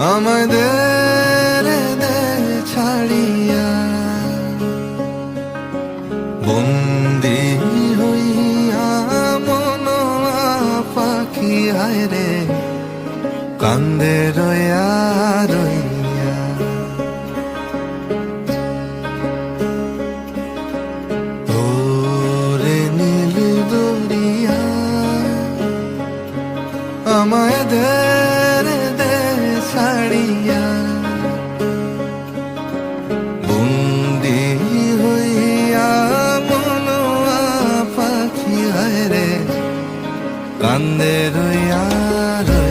আমাদের ছাড়িয়া। বন্দি হইয়া মনোয়া পাখি হায় রে কান্দে রইয়া রইয়া। আমায় দে কান্দে রইয়া রই